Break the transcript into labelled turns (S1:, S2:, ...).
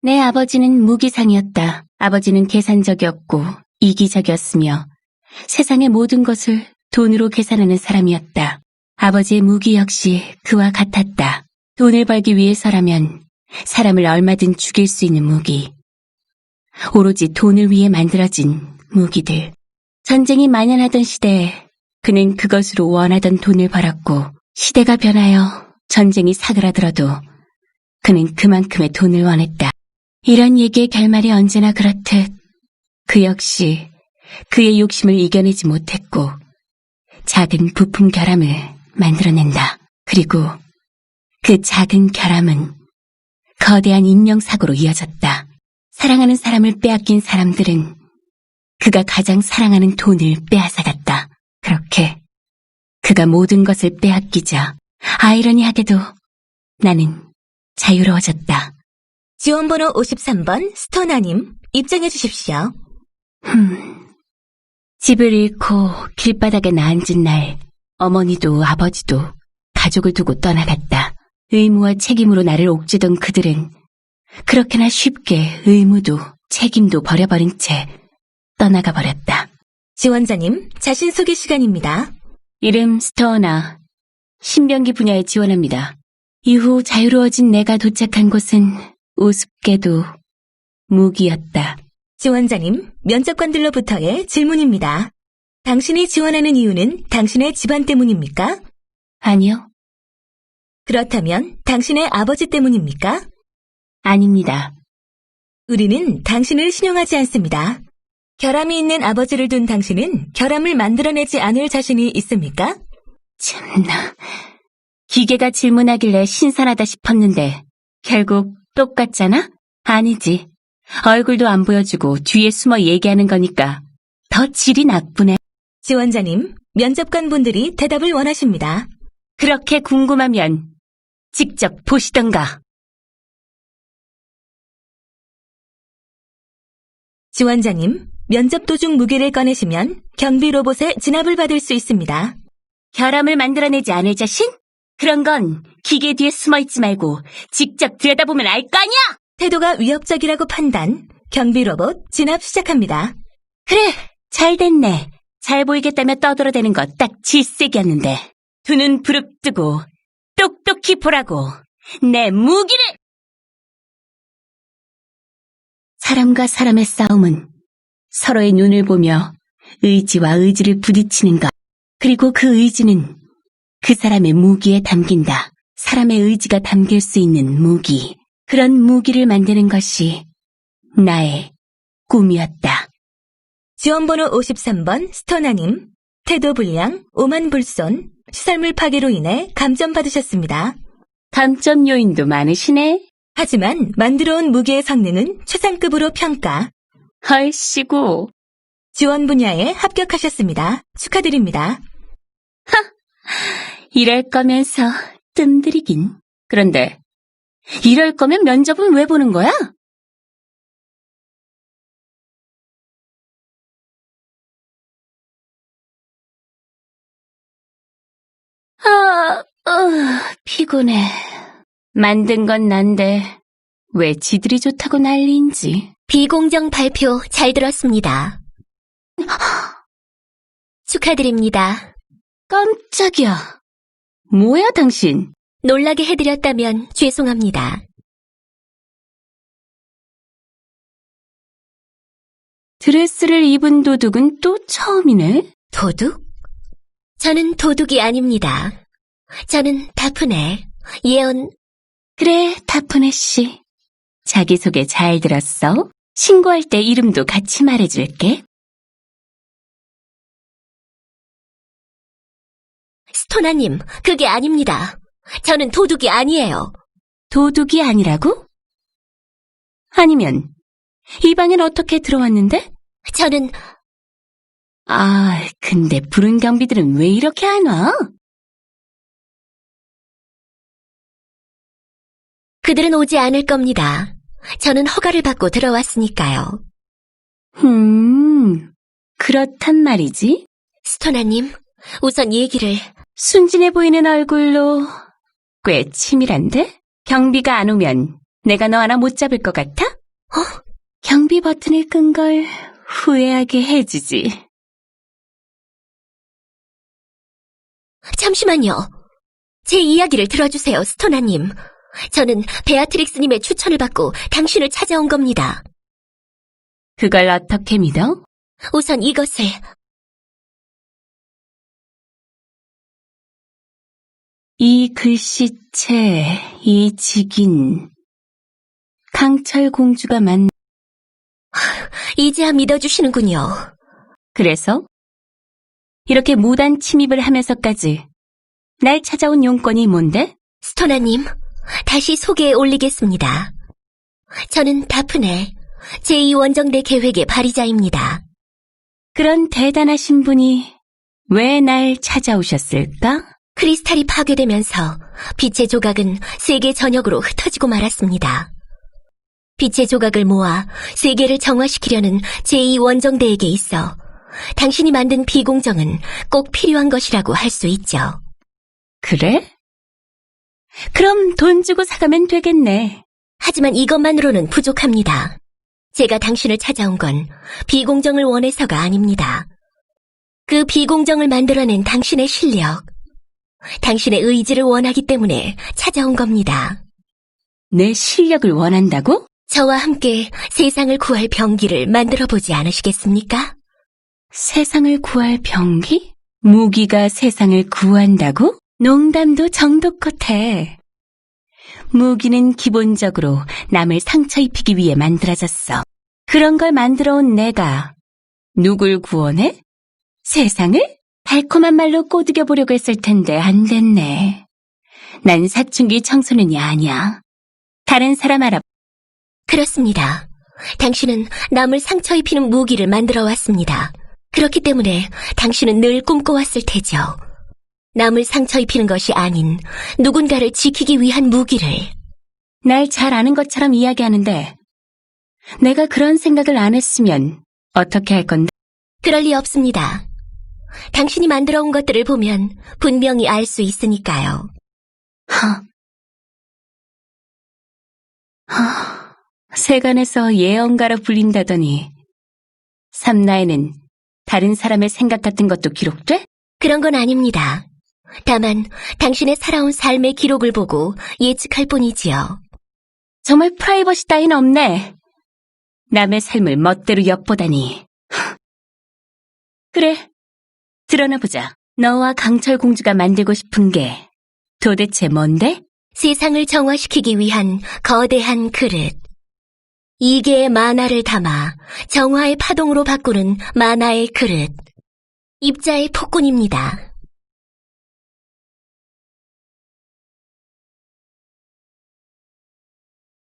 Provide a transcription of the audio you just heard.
S1: 내 아버지는 무기상이었다. 아버지는 계산적이었고 이기적이었으며 세상의 모든 것을 돈으로 계산하는 사람이었다. 아버지의 무기 역시 그와 같았다. 돈을 벌기 위해서라면 사람을 얼마든 죽일 수 있는 무기. 오로지 돈을 위해 만들어진 무기들. 전쟁이 만연하던 시대에 그는 그것으로 원하던 돈을 벌었고 시대가 변하여 전쟁이 사그라들어도 그는 그만큼의 돈을 원했다. 이런 얘기의 결말이 언제나 그렇듯 그 역시 그의 욕심을 이겨내지 못했고 작은 부품 결함을 만들어낸다. 그리고 그 작은 결함은 거대한 인명사고로 이어졌다. 사랑하는 사람을 빼앗긴 사람들은 그가 가장 사랑하는 돈을 빼앗아갔다. 그렇게 그가 모든 것을 빼앗기자 아이러니하게도 나는 자유로워졌다.
S2: 지원번호 53번 스토나님 입장해 주십시오.
S1: 흠. 집을 잃고 길바닥에 나앉은 날 어머니도 아버지도 가족을 두고 떠나갔다. 의무와 책임으로 나를 옥죄던 그들은 그렇게나 쉽게 의무도 책임도 버려버린 채 떠나가 버렸다.
S2: 지원자님 자신 소개 시간입니다.
S1: 이름 스토어나 신병기 분야에 지원합니다. 이후 자유로워진 내가 도착한 곳은 우습게도 무기였다.
S2: 지원자님 면접관들로부터의 질문입니다. 당신이 지원하는 이유는 당신의 집안 때문입니까?
S1: 아니요,
S2: 그렇다면 당신의 아버지 때문입니까?
S1: 아닙니다.
S2: 우리는 당신을 신용하지 않습니다. 결함이 있는 아버지를 둔 당신은 결함을 만들어내지 않을 자신이 있습니까?
S1: 참나. 기계가 질문하길래 신선하다 싶었는데 결국 똑같잖아? 아니지. 얼굴도 안 보여주고 뒤에 숨어 얘기하는 거니까 더 질이 나쁘네.
S2: 지원자님, 면접관 분들이 대답을 원하십니다.
S1: 그렇게 궁금하면 직접 보시던가.
S2: 지원자님, 면접 도중 무기를 꺼내시면 경비 로봇의 진압을 받을 수 있습니다.
S1: 결함을 만들어내지 않을 자신? 그런 건 기계 뒤에 숨어 있지 말고 직접 들여다보면 알 거 아니야!
S2: 태도가 위협적이라고 판단, 경비 로봇 진압 시작합니다.
S1: 그래, 잘 됐네. 잘 보이겠다며 떠들어대는 거 딱 질색이었는데. 두 눈 부릅뜨고 똑똑히 보라고 내 무기를! 사람과 사람의 싸움은 서로의 눈을 보며 의지와 의지를 부딪히는 것. 그리고 그 의지는 그 사람의 무기에 담긴다. 사람의 의지가 담길 수 있는 무기. 그런 무기를 만드는 것이 나의 꿈이었다.
S2: 지원번호 53번 스토나님, 태도 불량, 오만 불손, 시설물 파괴로 인해 감점 받으셨습니다.
S1: 감점 요인도 많으시네.
S2: 하지만 만들어온 무기의 성능은 최상급으로 평가,
S1: 헐씨고.
S2: 지원 분야에 합격하셨습니다. 축하드립니다.
S1: 이럴 거면서 뜸들이긴. 그런데 이럴 거면 면접은 왜 보는 거야? 아, 어, 피곤해. 만든 건 난데 왜 지들이 좋다고 난리인지.
S3: 비공정 발표 잘 들었습니다. 축하드립니다.
S1: 깜짝이야. 뭐야 당신?
S3: 놀라게 해드렸다면 죄송합니다.
S1: 드레스를 입은 도둑은 또 처음이네.
S3: 도둑? 저는 도둑이 아닙니다. 저는 다프네. 예언,
S1: 그래, 타프네 씨. 자기소개 잘 들었어? 신고할 때 이름도 같이 말해줄게.
S3: 스토나님, 그게 아닙니다. 저는 도둑이 아니에요.
S1: 도둑이 아니라고? 아니면, 이 방엔 어떻게 들어왔는데?
S3: 저는
S1: 아, 근데 부른 경비들은 왜 이렇게 안 와?
S3: 그들은 오지 않을 겁니다. 저는 허가를 받고 들어왔으니까요.
S1: 음, 그렇단 말이지.
S3: 스토나님, 우선 얘기를
S1: 순진해 보이는 얼굴로 꽤 치밀한데? 경비가 안 오면 내가 너 하나 못 잡을 것 같아? 경비 버튼을 끈 걸 후회하게 해주지.
S3: 잠시만요. 제 이야기를 들어주세요, 스토나님. 저는 베아트릭스님의 추천을 받고 당신을 찾아온 겁니다.
S1: 그걸 어떻게 믿어?
S3: 우선 이것을
S1: 이 글씨체, 이 직인. 강철 공주가 만,
S3: 이제야 믿어주시는군요.
S1: 그래서? 이렇게 무단 침입을 하면서까지 날 찾아온 용건이 뭔데?
S3: 스토나님, 다시 소개에 올리겠습니다. 저는 다프네, 제2원정대 계획의 발의자입니다.
S1: 그런 대단하신 분이 왜 날 찾아오셨을까?
S3: 크리스탈이 파괴되면서 빛의 조각은 세계 전역으로 흩어지고 말았습니다. 빛의 조각을 모아 세계를 정화시키려는 제2원정대에게 있어 당신이 만든 비공정은 꼭 필요한 것이라고 할 수 있죠.
S1: 그래? 그럼 돈 주고 사가면 되겠네.
S3: 하지만 이것만으로는 부족합니다. 제가 당신을 찾아온 건 비공정을 원해서가 아닙니다. 그 비공정을 만들어낸 당신의 실력, 당신의 의지를 원하기 때문에 찾아온 겁니다.
S1: 내 실력을 원한다고?
S3: 저와 함께 세상을 구할 병기를 만들어 보지 않으시겠습니까?
S1: 세상을 구할 병기? 무기가 세상을 구한다고? 농담도 정도껏 해. 무기는 기본적으로 남을 상처 입히기 위해 만들어졌어. 그런 걸 만들어 온 내가 누굴 구원해? 세상을? 달콤한 말로 꼬드겨 보려고 했을 텐데 안 됐네. 난 사춘기 청소년이 아니야. 다른 사람 알아.
S3: 그렇습니다. 당신은 남을 상처 입히는 무기를 만들어 왔습니다. 그렇기 때문에 당신은 늘 꿈꿔왔을 테죠. 남을 상처 입히는 것이 아닌 누군가를 지키기 위한 무기를.
S1: 날 잘 아는 것처럼 이야기하는데 내가 그런 생각을 안 했으면 어떻게 할 건데?
S3: 그럴 리 없습니다. 당신이 만들어 온 것들을 보면 분명히 알 수 있으니까요.
S1: 하. 하. 세간에서 예언가로 불린다더니 삼나에는 다른 사람의 생각 같은 것도 기록돼?
S3: 그런 건 아닙니다. 다만 당신의 살아온 삶의 기록을 보고 예측할 뿐이지요.
S1: 정말 프라이버시 따윈 없네. 남의 삶을 멋대로 엿보다니. 그래, 드러나 보자. 너와 강철 공주가 만들고 싶은 게 도대체 뭔데?
S3: 세상을 정화시키기 위한 거대한 그릇. 이개의 만화를 담아 정화의 파동으로 바꾸는 만화의 그릇. 입자의 폭군입니다.